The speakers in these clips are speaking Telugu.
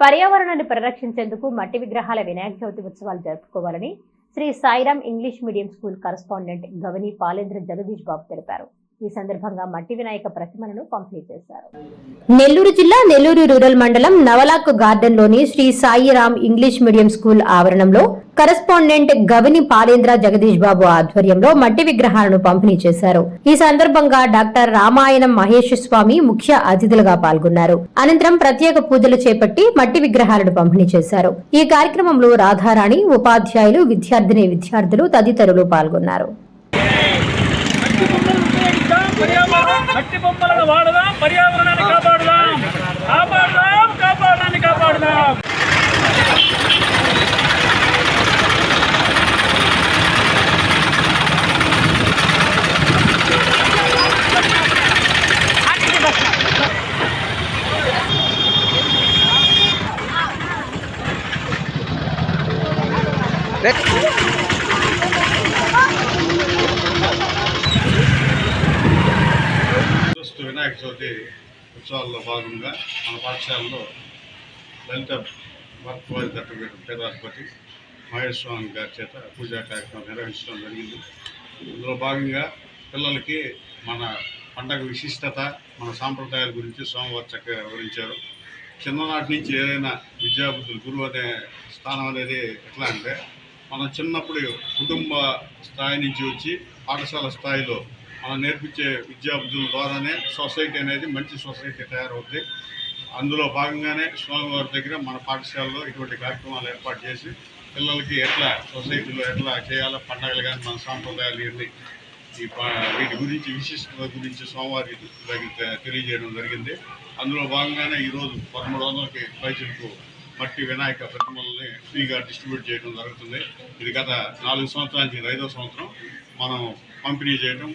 పర్యావరణాన్ని పరిరక్షించేందుకు మట్టి విగ్రహాల వినాయక చవితి ఉత్సవాలు జరుపుకోవాలని Sri Sairam English medium school correspondent Gavani Palendra Jagadish Babu తెలిపారు. ఈ సందర్భంగా మట్టి వినాయక ప్రతిమలను పంపిణీ చేశారు. నెల్లూరు జిల్లా నెల్లూరు రూరల్ మండలం Navalak గార్డెన్లోని Sri Sairam English medium school ఆవరణంలో కరస్పాండెంట్ గవిని పాలేంద్ర జగదీష్ బాబు ఆధ్వర్యంలో మట్టి విగ్రహాలను పంపిణీ చేశారు. ఈ సందర్భంగా డాక్టర్ రామాయణం మహేష్ స్వామి ముఖ్య అతిథులుగా పాల్గొన్నారు. అనంతరం ప్రత్యేక పూజలు చేపట్టి మట్టి విగ్రహాలను పంపిణీ చేశారు. ఈ కార్యక్రమంలో రాధారాణి ఉపాధ్యాయులు విద్యార్థిని విద్యార్థులు తదితరులు పాల్గొన్నారు. మట్టి బొమ్మలను ఉపయోగిద్దాం పర్యావరణం మట్టి బొమ్మలను వాడదాం పర్యావరణాన్ని కాపాడుదాం కాపాడుదాం కాపాడడాన్ని కాపాడుదాం ప్రస్తుత వినాయక చవితి ఉత్సవాల్లో భాగంగా మన పాఠశాలలో లలిత భక్తవాది దత్తపీఠ పేదాధిపతి మహేష్ స్వామి గారి చేత పూజా కార్యక్రమం నిర్వహించడం జరిగింది. ఇందులో భాగంగా పిల్లలకి మన పండగ విశిష్టత మన సాంప్రదాయాల గురించి స్వామివారు చక్కగా వివరించారు. చిన్ననాటి నుంచి ఏదైనా విద్యాబుద్ధులు గురువు అనే స్థానం అనేది ఎట్లా అంటే మనం చిన్నప్పుడు కుటుంబ స్థాయి నుంచి వచ్చి పాఠశాల స్థాయిలో మనం నేర్పించే విద్యాబుద్ధుల ద్వారానే సొసైటీ అనేది మంచి సొసైటీ తయారవుతుంది అందులో భాగంగానే స్వామివారి దగ్గర మన పాఠశాలలో ఇటువంటి కార్యక్రమాలు ఏర్పాటు చేసి పిల్లలకి ఎట్లా సొసైటీలో ఎట్లా చేయాలో పండగలు కానీ మన సాంప్రదాయాలు ఇవన్నీ ఈ ప- వీటి గురించి విశిష్టత గురించి స్వామివారి తెలియజేయడం జరిగింది. అందులో భాగంగానే ఈరోజు పదమూడు వందలకి పైసలకు మట్టి వినాయక ప్రతిమల్ని ఫ్రీగా డిస్ట్రిబ్యూట్ చేయడం జరుగుతుంది. ఇది గత నాలుగు సంవత్సరాల నుంచి ఐదో సంవత్సరం. మనం పంపిణీ చేయడం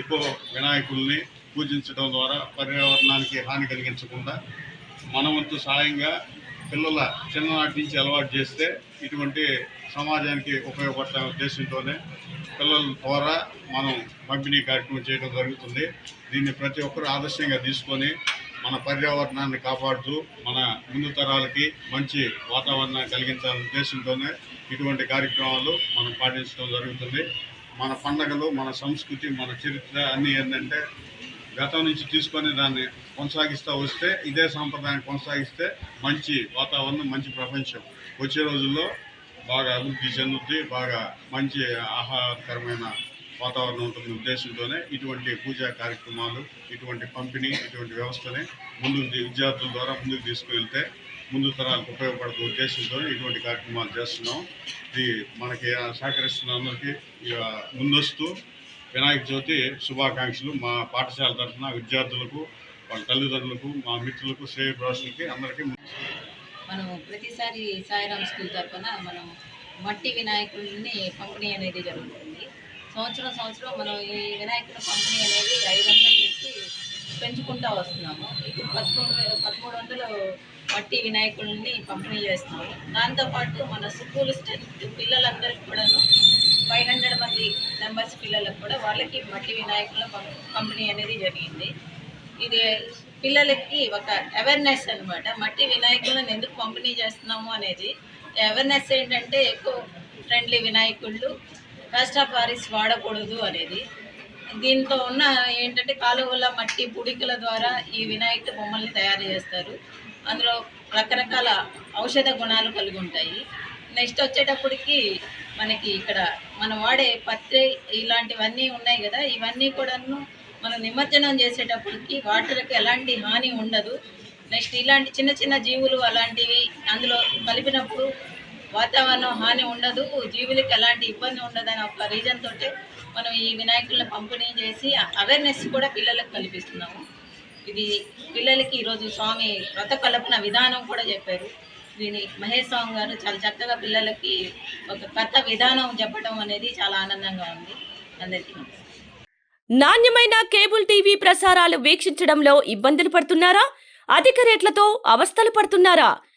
ఎక్కువ వినాయకుల్ని పూజించడం ద్వారా పర్యావరణానికి హాని కలిగించకుండా మన వంతు సాయంగా పిల్లల చిన్ననాటి నుంచి అలవాటు చేస్తే ఇటువంటి సమాజానికి ఉపయోగపడే ఉద్దేశంతోనే పిల్లల ద్వారా మనం పంపిణీ కార్యక్రమం చేయడం జరుగుతుంది. దీన్ని ప్రతి ఒక్కరూ ఆదర్శంగా తీసుకొని మన పర్యావరణాన్ని కాపాడుతూ మన ముందు తరాలకి మంచి వాతావరణాన్ని కలిగించాలనే ఉద్దేశంతోనే ఇటువంటి కార్యక్రమాలు మనం పాటించడం జరుగుతుంది. మన పండగలు మన సంస్కృతి మన చరిత్ర అన్నీ ఏంటంటే గతం నుంచి తీసుకొని దాన్ని కొనసాగిస్తూ వస్తే ఇదే సాంప్రదాయం కొనసాగిస్తే మంచి వాతావరణం మంచి ప్రపంచం. వచ్చే రోజుల్లో బాగా అభివృద్ధి చెందుద్ది బాగా మంచి ఆహ్లాదకరమైన వాతావరణం ఉంటుంది ఉద్దేశంతోనే ఇటువంటి పూజా కార్యక్రమాలు ఇటువంటి పంపిణీ ఇటువంటి వ్యవస్థనే ముందు విద్యార్థుల ద్వారా ముందుకు తీసుకువెళ్తే ముందు తరాలకు ఉపయోగపడే ఉద్దేశంతో ఇటువంటి కార్యక్రమాలు చేస్తున్నాం. ఇది మనకి సహకరిస్తున్న అందరికీ ఇక ముందస్తు వినాయక చవితి శుభాకాంక్షలు మా పాఠశాల తరఫున విద్యార్థులకు వాళ్ళ తల్లిదండ్రులకు మా మిత్రులకు శ్రేయ అందరికీ మనం ప్రతిసారి సాయిరామ్ స్కూల్ తరఫున మనం మట్టి వినాయకుడిని పంపిణీ అనేది జరుగుతుంది. సంవత్సరం సంవత్సరం మనం ఈ వినాయకుల పంపిణీ అనేది ఐదు వందలు నుంచి పెంచుకుంటూ వస్తున్నాము. ఇప్పుడు పదకొండు వేల పదమూడు వందలు మట్టి వినాయకుడిని పంపిణీ చేస్తున్నాము. దాంతోపాటు మన స్కూల్ స్ట్రెంత్ పిల్లలందరికీ కూడాను ఫైవ్ హండ్రెడ్ మంది మెంబర్స్ పిల్లలకు కూడా వాళ్ళకి మట్టి వినాయకుల పంపిణీ అనేది జరిగింది. ఇది పిల్లలకి ఒక అవేర్నెస్ అన్నమాట. మట్టి వినాయకులను ఎందుకు పంపిణీ చేస్తున్నాము అనేది. అవేర్నెస్ ఏంటంటే ఎక్కువ ఫ్రెండ్లీ వినాయకుళ్ళు ఫస్ట్ ఆఫ్ వాడకూడదు అనేది. దీంతో ఉన్న ఏంటంటే కాలువల మట్టి పుడికల ద్వారా ఈ వినాయక బొమ్మల్ని తయారు చేస్తారు. అందులో రకరకాల ఔషధ గుణాలు కలిగి ఉంటాయి నెక్స్ట్ వచ్చేటప్పటికి మనకి ఇక్కడ మనం వాడే పత్రి ఇలాంటివన్నీ ఉన్నాయి కదా. ఇవన్నీ కూడాను మనం నిమజ్జనం చేసేటప్పటికి వాటర్కి ఎలాంటి హాని ఉండదు. నెక్స్ట్ ఇలాంటి చిన్న చిన్న జీవులు అలాంటివి అందులో కలిపినప్పుడు వాతావరణం హాని ఉండదు జీవులకి ఎలాంటి ఇబ్బంది ఉండదు అనే ఒక రీజన్ తోటే మనం ఈ వినాయకులను పంపిణీ చేసి అవేర్నెస్ కూడా పిల్లలకు కల్పిస్తున్నాము. ఇది పిల్లలకి ఈరోజు స్వామి వ్రత కల్పన విధానం కూడా చెప్పారు. దీని మహేష్ స్వామి గారు చాలా చక్కగా పిల్లలకి ఒక కొత్త విధానం చెప్పడం అనేది చాలా ఆనందంగా ఉంది. అందరికీ నాణ్యమైన కేబుల్ టీవీ ప్రసారాలు వీక్షించడంలో ఇబ్బందులు పడుతున్నారా? అధిక రేట్లతో అవస్థలు పడుతున్నారా?